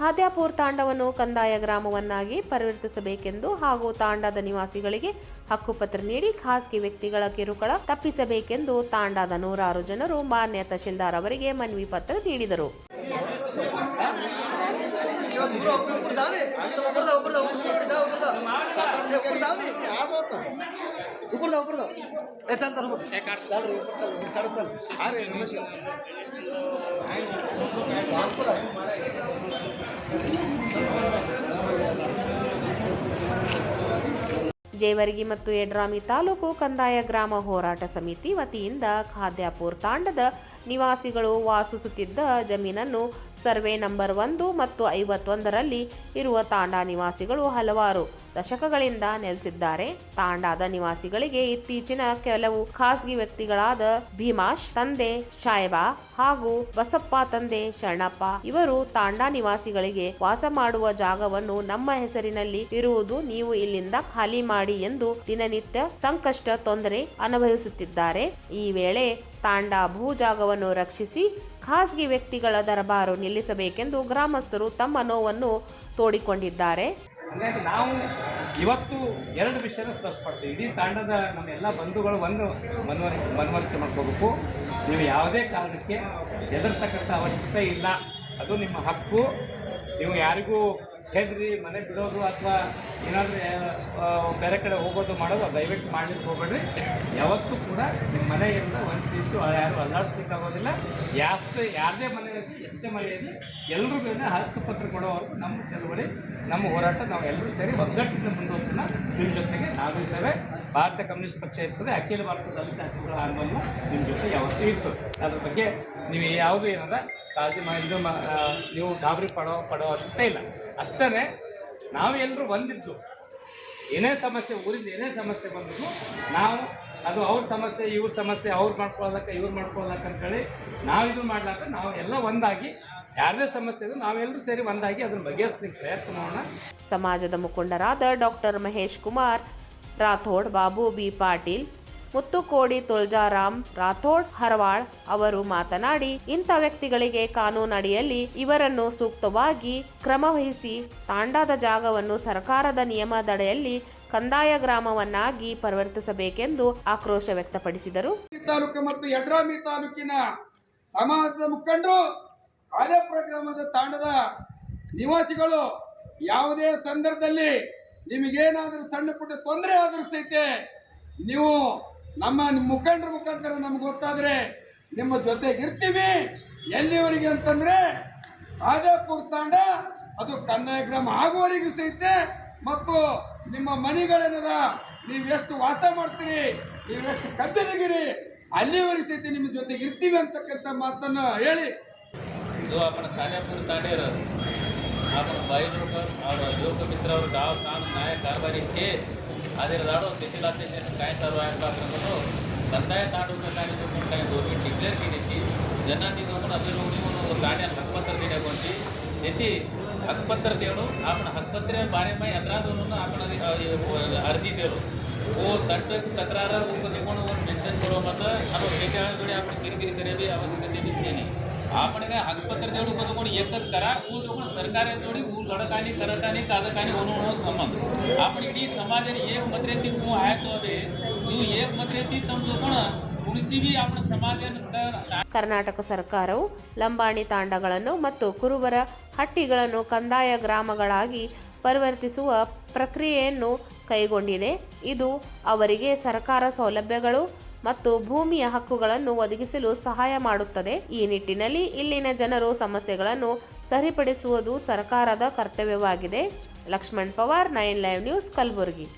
ಖಾದ್ಯಾಪುರ್ ತಾಂಡವನ್ನು ಕಂದಾಯ ಗ್ರಾಮವನ್ನಾಗಿ ಪರಿವರ್ತಿಸಬೇಕೆಂದು ಹಾಗೂ ತಾಂಡದ ನಿವಾಸಿಗಳಿಗೆ ಹಕ್ಕುಪತ್ರ ನೀಡಿ ಖಾಸಗಿ ವ್ಯಕ್ತಿಗಳ ಕಿರುಕುಳ ತಪ್ಪಿಸಬೇಕೆಂದು ತಾಂಡದ ನೂರಾರು ಜನರು ಮಾನ್ಯ ತಹಶೀಲ್ದಾರ್ ಅವರಿಗೆ ಮನವಿ ಪತ್ರ ನೀಡಿದರು. ಜೇವರ್ಗಿ ಮತ್ತು ಯಡ್ರಾಮಿ ತಾಲೂಕು ಕಂದಾಯ ಗ್ರಾಮ ಹೋರಾಟ ಸಮಿತಿ ವತಿಯಿಂದ ಖಾದ್ಯಾಪುರ್ ತಾಂಡದ ನಿವಾಸಿಗಳು ವಾಸಿಸುತ್ತಿದ್ದ ಜಮೀನನ್ನು ಸರ್ವೆ ನಂಬರ್ ಒಂದು ಮತ್ತು ಐವತ್ತೊಂದರಲ್ಲಿ ಇರುವ ತಾಂಡಾ ನಿವಾಸಿಗಳು ಹಲವಾರು ದಶಕಗಳಿಂದ ನೆಲೆಸಿದ್ದಾರೆ. ತಾಂಡಾದ ನಿವಾಸಿಗಳಿಗೆ ಇತ್ತೀಚಿನ ಕೆಲವು ಖಾಸಗಿ ವ್ಯಕ್ತಿಗಳಾದ ಭೀಮಾಶ್, ತಂದೆ ಶಾಯಬಾ ಹಾಗೂ ಬಸಪ್ಪ, ತಂದೆ ಶರಣಪ್ಪ ಇವರು ತಾಂಡಾ ನಿವಾಸಿಗಳಿಗೆ ವಾಸ ಮಾಡುವ ಜಾಗವನ್ನು ನಮ್ಮ ಹೆಸರಿನಲ್ಲಿ ಇರುವುದು ನೀವು ಇಲ್ಲಿಂದ ಖಾಲಿ ಮಾಡಿ ಎಂದು ದಿನನಿತ್ಯ ಸಂಕಷ್ಟ, ತೊಂದರೆ ಅನುಭವಿಸುತ್ತಿದ್ದಾರೆ. ಈ ವೇಳೆ ತಾಂಡಾ ಭೂ ಜಾಗವನ್ನು ರಕ್ಷಿಸಿ ಖಾಸಗಿ ವ್ಯಕ್ತಿಗಳ ದರಬಾರು ನಿಲ್ಲಿಸಬೇಕೆಂದು ಗ್ರಾಮಸ್ಥರು ತಮ್ಮ ನೋವನ್ನು ತೋಡಿಕೊಂಡಿದ್ದಾರೆ. ಹಂಗಾಗಿ ನಾವು ಇವತ್ತು ಎರಡು ವಿಷಯನ ಸ್ಪಷ್ಟಪಡ್ತೀವಿ ಇಡೀ ತಾಂಡದ ನಮ್ಮ ಎಲ್ಲ ಬಂಧುಗಳು ಒಂದು ಮನವರಿ, ಮನವರಿಕೆ ಮಾಡ್ಕೋಬೇಕು. ನೀವು ಯಾವುದೇ ಕಾರಣಕ್ಕೆ ಹೆದರ್ತಕ್ಕಂಥ ಅವಶ್ಯಕತೆ ಇಲ್ಲ. ಅದು ನಿಮ್ಮ ಹಕ್ಕು. ನೀವು ಯಾರಿಗೂ ಹೆದ್ರಿ, ಮನೆ ಬಿಡೋದು ಅಥವಾ ಏನಾದರೂ ಬೇರೆ ಕಡೆ ಹೋಗೋದು ಮಾಡೋದು, ದಯವಿಟ್ಟು ಮಾಡಲಿಕ್ಕೆ ಹೋಗಬೇಡ್ರಿ. ಯಾವತ್ತೂ ಕೂಡ ನಿಮ್ಮ ಮನೆಯಿಂದ ಒಂದು ಸೀಟು ಯಾರು ಅಲ್ಲಾಡಿಸ್ಲಿಕ್ಕಾಗೋದಿಲ್ಲ ಯಾಸ್ತೆ, ಯಾರದೇ ಮನೆ ಇರಲಿ ಎಷ್ಟೇ ಮನೆ ಎಲ್ಲರೂ ಮೇಲೆ ಹಕ್ಕುಪತ್ರ ಕೊಡೋವರೆಗೂ ನಮ್ಮ ಚಳುವಳಿ, ನಮ್ಮ ಹೋರಾಟ, ನಾವು ಎಲ್ಲರೂ ಸೇರಿ ಒಗ್ಗಟ್ಟಿನ ಮುಂದುವರ್ಸೋಣ. ನಿಮ್ಮ ಜೊತೆಗೆ ನಾವು ಭಾರತ ಕಮ್ಯುನಿಸ್ಟ್ ಪಕ್ಷ ಇರ್ತದೆ. ಅಖಿಲ ಭಾರತ ದಲಿತ ಹಕ್ಕುಗಳ ಆಂದೋಲನ ನಿಮ್ಮ ಜೊತೆ ಯಾವತ್ತೂ ಇರ್ತದೆ. ಅದ್ರ ಬಗ್ಗೆ ನೀವು ಯಾವುದೂ ಏನದ, ಕಾಳಜಿ ಮಾಡಿದ್ದು ನೀವು ಗಾಬರಿ ಪಡೋ ಪಡೋ ಅಷ್ಟೇ ಇಲ್ಲ. ಅಷ್ಟೇ ನಾವೆಲ್ಲರೂ ಬಂದಿದ್ದು. ಏನೇ ಸಮಸ್ಯೆ ಊರಿಂದ ಏನೇ ಸಮಸ್ಯೆ ಬಂದರೂ ನಾವು ಅದು ಅವ್ರ ಸಮಸ್ಯೆ, ಇವ್ರ ಸಮಸ್ಯೆ, ಅವ್ರು ಮಾಡ್ಕೊಳ್ಳೋದಕ್ಕೆ, ಇವ್ರು ಮಾಡ್ಕೊಳ್ಳೋದಕ್ಕ ಅಂತೇಳಿ ನಾವು ಇದು ಮಾಡ್ಲಾಕ ನಾವು ಎಲ್ಲ ಒಂದಾಗಿ ಯಾರದೇ ಸಮಸ್ಯೆ ಇದ್ರೂ ನಾವೆಲ್ಲರೂ ಸೇರಿ ಒಂದಾಗಿ ಅದನ್ನು ಬಗೆಹರಿಸ್ಲಿಕ್ಕೆ ಪ್ರಯತ್ನ ಮಾಡೋಣ. ಸಮಾಜದ ಮುಖಂಡರಾದ ಡಾಕ್ಟರ್ ಮಹೇಶ್ ಕುಮಾರ್, ರಾಥೋಡ್ ಬಾಬು ಬಿ ಪಾಟೀಲ್ ಮುತ್ತುಕೋಡಿ ತುಳಜಾರಾಮ್ ರಾಥೋಡ್ ಹರವಾಳ್ ಅವರು ಮಾತನಾಡಿ, ಇಂಥ ವ್ಯಕ್ತಿಗಳಿಗೆ ಕಾನೂನಡಿಯಲ್ಲಿ ಇವರನ್ನು ಸೂಕ್ತವಾಗಿ ಕ್ರಮವಹಿಸಿ ತಾಂಡಾದ ಜಾಗವನ್ನು ಸರ್ಕಾರದ ನಿಯಮದಡಿಯಲ್ಲಿ ಕಂದಾಯ ಗ್ರಾಮವನ್ನಾಗಿ ಪರಿವರ್ತಿಸಬೇಕೆಂದು ಆಕ್ರೋಶ ವ್ಯಕ್ತಪಡಿಸಿದರು. ತಾಲೂಕು ಮತ್ತು ಯಡ್ರಾಮಿ ತಾಲೂಕಿನ ಸಮಾಜದ ಮುಖಂಡರು ತಾಂಡದ ನಿವಾಸಿಗಳು, ಯಾವುದೇ ಸಂದರ್ಭದಲ್ಲಿ ನಿಮಗೇನಾದರೂ ಸಣ್ಣ ಪುಟ್ಟ ತೊಂದರೆ ಆದರೂ ಸಹಿತ ನೀವು ನಮ್ಮ ಮುಖಂಡರ ಮುಖಾಂತರ ನಮ್ಗೆ ಗೊತ್ತಾದರೆ ನಿಮ್ಮ ಜೊತೆಗೆ ಇರ್ತೀವಿ. ಎಲ್ಲಿವರೆಗೆ ಅಂತಂದರೆ ಆದಾಪುರ ತಾಂಡ, ಅದು ಕನ್ನಡ ಗ್ರಾಮ ಆಗುವವರೆಗೂ ಸಹಿತ ಮತ್ತು ನಿಮ್ಮ ಮನೆಗಳೇನದ, ನೀವೆಷ್ಟು ವಾಸ ಮಾಡ್ತೀರಿ, ನೀವೆಷ್ಟು ಕದ್ದಿರಿ ಅಲ್ಲಿವರೆಗೆ ಸಹಿತ ನಿಮ್ಮ ಜೊತೆಗೆ ಇರ್ತೀವಿ ಅಂತಕ್ಕಂಥ ಮಾತನ್ನು ಹೇಳಿ. ಇದು ಅಪ್ಪನ ಖಾನಾಪುರ ತಾಂಡೇ ಇರೋದು. ಅಪ್ಪನ ಬಾಯಿ ಅವ್ರ ಯುವಕ ಮಿತ್ರ ಅವ್ರ ನಾಯಕ ಕಾರ್ಬಾರಿಸಿ ಅದೇ ನಾಡು ಸಿವಿಲ್ ಅಸೋಸಿಯೇಷನ್ ಕಾಯ್ತಾರು ಕಂದಾಯ ನಾಡುಗ ಕಾಣಿದ್ದು ಹೋಗಿ ಡಿಕ್ಲೇರ್ ಕಿಡಿಸಿ ಜನಾನಿಗಮನ ಅಭಿವೃದ್ಧಿ ಗಾಡಿಯನ್ನು ಹಕ್ಪತ್ರ ದೇಗೊಂಡು ಎತ್ತಿ ಹಕ್ಪತ್ರ ದೇವನು ಆಪಣ ಹಕ್ಪತ್ರ ಬಾರೆ ಮೈ ಅದರಾದವನು ಆಪಣ ಅರ್ಜಿ ದೇವರು. ಓ ತಟ್ಟ ತಕರಾರ ಸಿಕ್ಕ ಒಂದು ಮೆನ್ಷನ್ ಕೊಡೋ ಮತ್ತು ಅದು ಬೇಕಾಗಡೆ ಆಪಣ ಕಿರಿಕಿರಿ ಕರೆಯಲಿ ಅವಶ್ಯಕತೆ ಬಿದ್ದೇನೆ ಆ ಕಡೆಗೆ ಹಕ್ಕಪತ್ರ ದೇವ್ರಿಗೆ ಬದುಕೊಂಡು ಎತ್ತದ ಕರ, ಕೂತ್ಕೊಂಡು ಸರ್ಕಾರ ನೋಡಿ ಊರು ಗಡಕಾನಿ ಕರಕಾನಿ ಕಾದಕಾನಿ ಒಂದು ಸಂಬಂಧ. ಆಪಣ ಇಡೀ ಸಮಾಜ ಏಕ ಮತ್ರೇತಿ ಹೂ ಆಯ್ತು ಅದೇ. ನೀವು ಏಕ ಮತ್ರೇತಿ ತಮ್ಮ ತಗೊಂಡ ಕರ್ನಾಟಕ ಸರ್ಕಾರವು ಲಂಬಾಣಿ ತಾಂಡಗಳನ್ನು ಮತ್ತು ಕುರುಬರ ಹಟ್ಟಿಗಳನ್ನು ಕಂದಾಯ ಗ್ರಾಮಗಳಾಗಿ ಪರಿವರ್ತಿಸುವ ಪ್ರಕ್ರಿಯೆಯನ್ನು ಕೈಗೊಂಡಿದೆ. ಇದು ಅವರಿಗೆ ಸರ್ಕಾರ ಸೌಲಭ್ಯಗಳು ಮತ್ತು ಭೂಮಿಯ ಹಕ್ಕುಗಳನ್ನು ಒದಗಿಸಲು ಸಹಾಯ ಮಾಡುತ್ತದೆ. ಈ ನಿಟ್ಟಿನಲ್ಲಿ ಇಲ್ಲಿನ ಜನರು ಸಮಸ್ಯೆಗಳನ್ನು ಸರಿಪಡಿಸುವುದು ಸರ್ಕಾರದ ಕರ್ತವ್ಯವಾಗಿದೆ. Laxman Pawar, nine live news Kalaburagi.